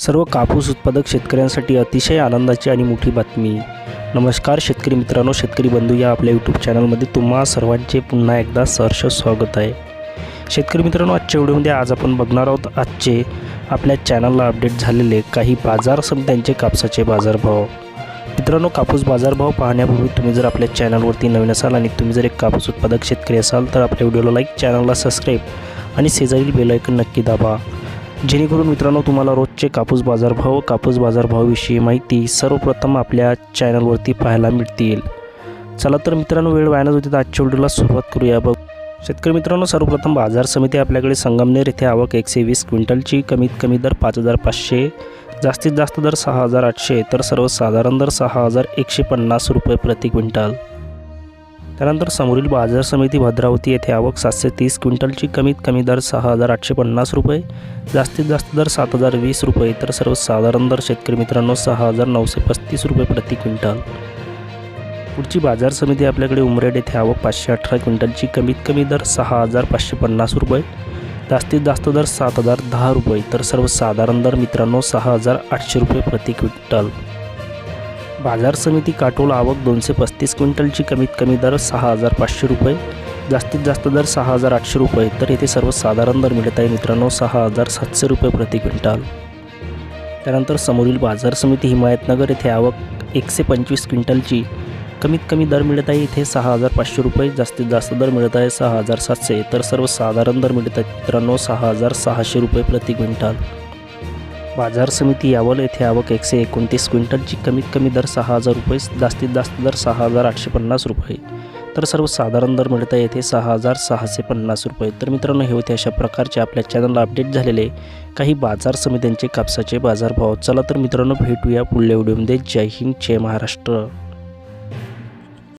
सर्व कापूस उत्पादक शेतकऱ्यांसाठी अतिशय आनंदाची आणि मोठी बातमी. नमस्कार शेतकरी मित्रांनो शेतकरी बंधू या आपल्या यूट्यूब चॅनलमध्ये तुम्हा सर्वांचे पुन्हा एकदा सहर्ष स्वागत आहे. शेतकरी मित्रांनो आजच्या व्हिडिओमध्ये आज आपण बघणार आहोत आजचे आपल्या चॅनलला अपडेट झालेले काही बाजार समित्यांचे कापसाचे बाजारभाव. मित्रांनो कापूस बाजारभाव पाहण्यापूर्वी तुम्ही जर आपल्या चॅनलवरती नवीन असाल आणि तुम्ही जर एक कापूस उत्पादक शेतकरी असाल तर आपल्या व्हिडिओला लाईक चॅनलला सबस्क्राईब आणि शेजारील बेलायकन नक्की दाबा. जेणेकरून मित्रांनो तुम्हाला रोजचे कापूस बाजारभाव कापूस बाजारभावाविषयी माहिती सर्वप्रथम आपल्या चॅनलवरती पाहायला मिळतील. चला तर मित्रांनो वेळ वायानच होती तर आजच्या व्हिडिओला सुरुवात करूया. बघ शेतकरी मित्रांनो सर्वप्रथम बाजार समिती आपल्याकडे संगमनेर येथे आवक एकशे वीस क्विंटलची कमीत कमी दर पाच हजार पाचशे जास्तीत जास्त दर सहा हजार आठशे तर सर्वसाधारण दर सहा हजार एकशे पन्नास रुपये प्रति क्विंटल. त्यानंतर समोरील बाजार समिती भद्रावती येथे आवक सातशे तीस क्विंटलची कमीत कमी दर सहा हजार आठशे पन्नास रुपये जास्तीत जास्त दर सात हजार वीस रुपये तर सर्वसाधारण दर शेतकरी मित्रांनो सहा हजार नऊशे पस्तीस रुपये प्रति क्विंटल. पुढची बाजार समिती आपल्याकडे उमरेड येथे आवक पाचशे अठरा क्विंटलची कमीत कमी दर सहा हजार पाचशे पन्नास रुपये जास्तीत जास्त दर सात हजार दहा रुपये तर सर्वसाधारण दर मित्रांनो सहा हजार आठशे रुपये प्रति क्विंटल. बाजार समिती काटोल आवक दोनशे पस्तीस क्विंटलची कमीत कमी दर सहा हजार पाचशे रुपये जास्तीत जास्त दर सहा हजार आठशे रुपये तर येथे सर्वसाधारण दर मिळत आहे मित्रांनो सहा हजार सातशे रुपये प्रति क्विंटल. त्यानंतर समोरील बाजार समिती हिमायतनगर येथे आवक एकशे पंचवीस क्विंटलची कमीत कमी दर मिळत आहे इथे सहा हजार पाचशे रुपये जास्तीत जास्त दर मिळत आहे सहा हजार सातशे तर सर्वसाधारण दर मिळत आहेत मित्रांनो सहा हजार सहाशे रुपये प्रति क्विंटल. बाजार समिती यावल येथे आवक एकशे एकोणतीस क्विंटलची कमीत कमी दर सहा हजार रुपये जास्तीत जास्त दर सहा हजार आठशे पन्नास रुपये. तर सर्वसाधारण दर मिळतं येथे सहा हजार सहाशे पन्नास रुपये. तर मित्रांनो हे होते अशा प्रकारचे आपल्या चॅनलला अपडेट झालेले काही बाजार समित्यांचे कापसाचे बाजारभाव. चला तर मित्रांनो भेटूया पुढल्या व्हिडिओमध्ये जय हिंद जय महाराष्ट्र.